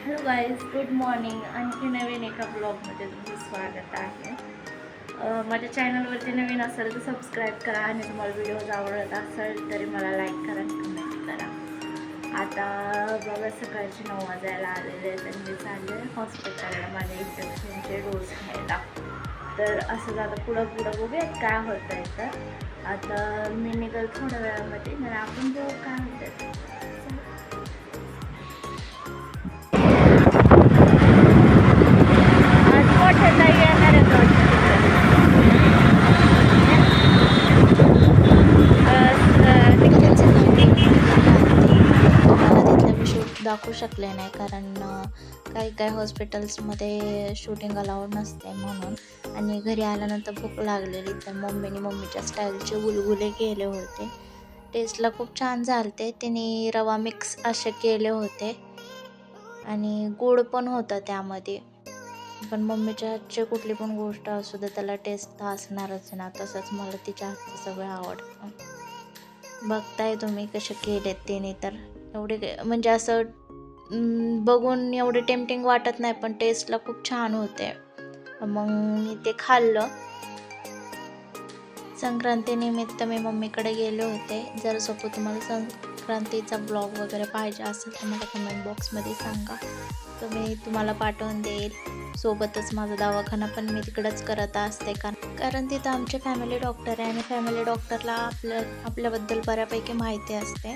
Hello guys good morning आणखी नवीन एका ब्लॉगमध्ये तुमचं स्वागत आहे. माझ्या चॅनलवरती नवीन असेल तर सबस्क्राईब करा आणि तुम्हाला व्हिडिओज आवडत असेल तरी मला लाईक करा आणि कमेंट करा. आता बघा सकाळचे नऊ वाजायला आलेले आहेत आणि मी चालले हॉस्पिटलला माझ्या इंजेक्शनचे डोस घ्यायला. तर असं आता पुढं पुढं बघूयात काय होतं आहे तर. आता मी निघाल थोड्या वेळामध्ये आणि आपण बघू काय होतं दाखवू शकले नाही कारण काही काही हॉस्पिटल्समध्ये शूटिंग अलाउड नसते म्हणून. आणि घरी आल्यानंतर भूक लागलेली तर मम्मीने मम्मीच्या स्टाईलचे गुलगुले केले होते. टेस्टला खूप छान झालते. तिने रवा मिक्स असे केले होते. आणि गोड पण होतं त्यामध्ये. पण मम्मीच्या हातची कुठली पण गोष्ट असू दे त्याला टेस्ट तर असणारच ना. तसंच मला तिच्या हातचं सगळं आवडतं. बघताय तुम्ही कसे केलेत तिने तर. एवढे म्हणजे असं बघून एवढे टेम्पटिंग वाटत नाही पण टेस्टला खूप छान होते. मग मी ते खाल्लं. संक्रांतीनिमित्त मी मम्मीकडे गेले होते. जर सपोज तुम्हाला संक्रांतीचा ब्लॉग वगैरे पाहिजे असेल तर मला कमेंट बॉक्समध्ये सांगा. मी तुम्हाला पाठवून देईल. सोबतच माझा दवाखाना पण मी तिकडंच करत असते कारण कारण तिथं आमचे फॅमिली डॉक्टर आहे आणि फॅमिली डॉक्टरला आपल्या आपल्याबद्दल बऱ्यापैकी माहिती असते.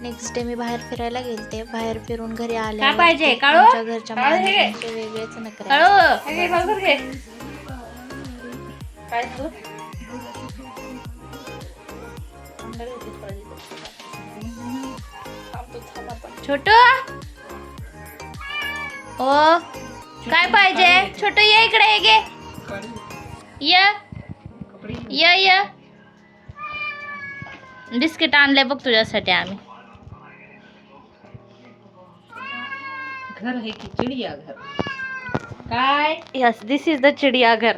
नेक्स्ट डे मी बाहेर फिरायला गेलते. बाहेर फिरून घरी आले पाहिजे? आमच्या घरच्या. माणसांचे वेगळेच तू? छोटू? ओ काय पाहिजे? छोटू ये इकडे ये. गे ये. बिस्किट आणले बघ तुझ्यासाठी आम्ही. घर है की चिड़िया घर काय? यस दिस इज़ द चिडियाघर.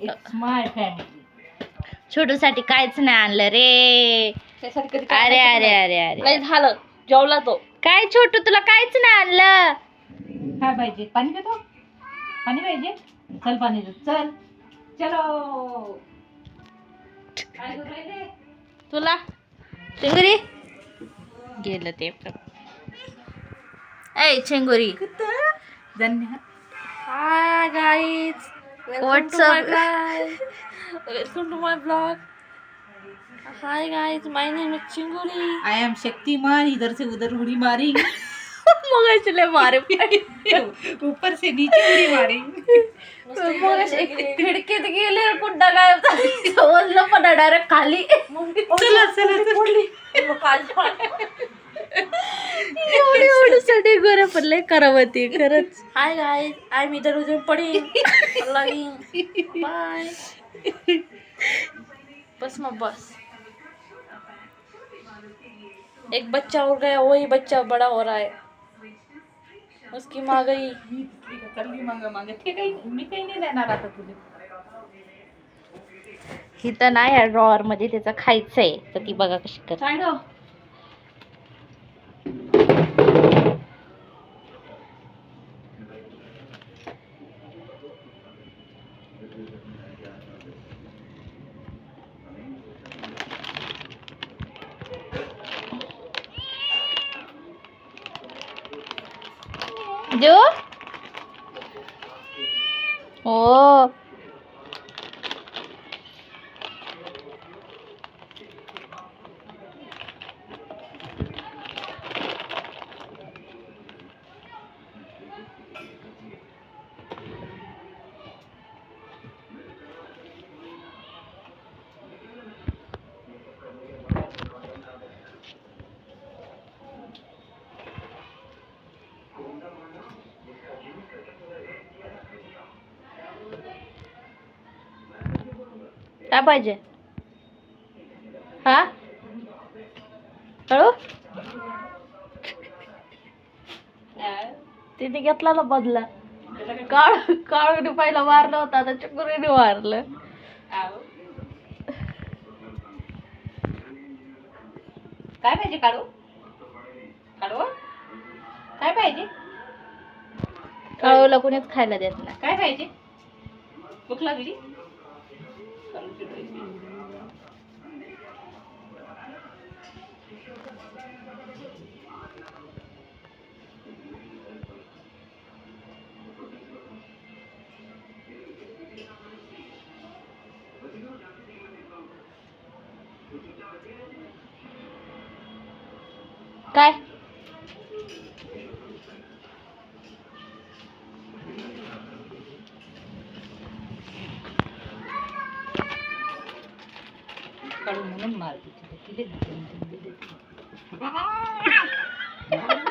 इट्स माय फॅमिली छोटूसाठी काहीच नाही आणलं रे. अरे अरे अरे अरे. झालं. जेवला तो. काय छोटू तुला काहीच नाही आणलं. काय पाहिजे? पाणी पितो? पाणी पाहिजे? चल पाणी दे चल. चलो. काय करू राहिले? तुला? चेंगुरी गेलं ते. पण ऐ चेंगुरी धन्यवाद guys, welcome What's up? vlog. welcome to my Hi guys, my name is Chinguri. I am Shaktimaan इधर से उधर उड़ी मारी मग असले मारे ऊपर से नीचे उड़ी मारी मग खिडकीत गेले कुठं काय समजलं पण डायरेक्ट खाली। चला चला चला। एवढी एवढी साठी गोरे पडले करावती खरंच Hi guys, I'm इधर उधर पड़ी। लगी। Bye. बस मैं बस। एक बच्चा उड़ गया वही बच्चा बड़ा हो रहा है। उसकी माँ गई। चालली माग माग ठीक आहे मी काही नाही देणार आता तुझे इथं नाही या ड्रॉवर मध्ये त्याचं खायचंय तर ती बघा कशी कर साईड हो. काय पाहिजे? हा? हळू? तिने घेतला ना बदला. काळ काळून पहिला मारलं होता आता चकुरीने मारलं. काय पाहिजे काढू काढू काय पाहिजे? काळूला कुणीच खायला देत नाही. काय पाहिजे? भूक लागली? काय? काढून म्हणून मारते तिथे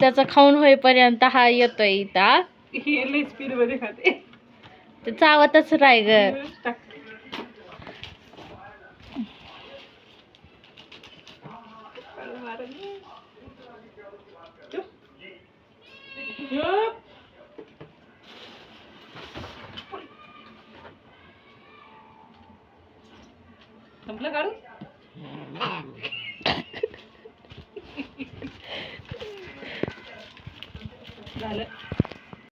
त्याचा खाऊन होईपर्यंत हा येतोय इथं ते चावतच राय ग. संपलं कारण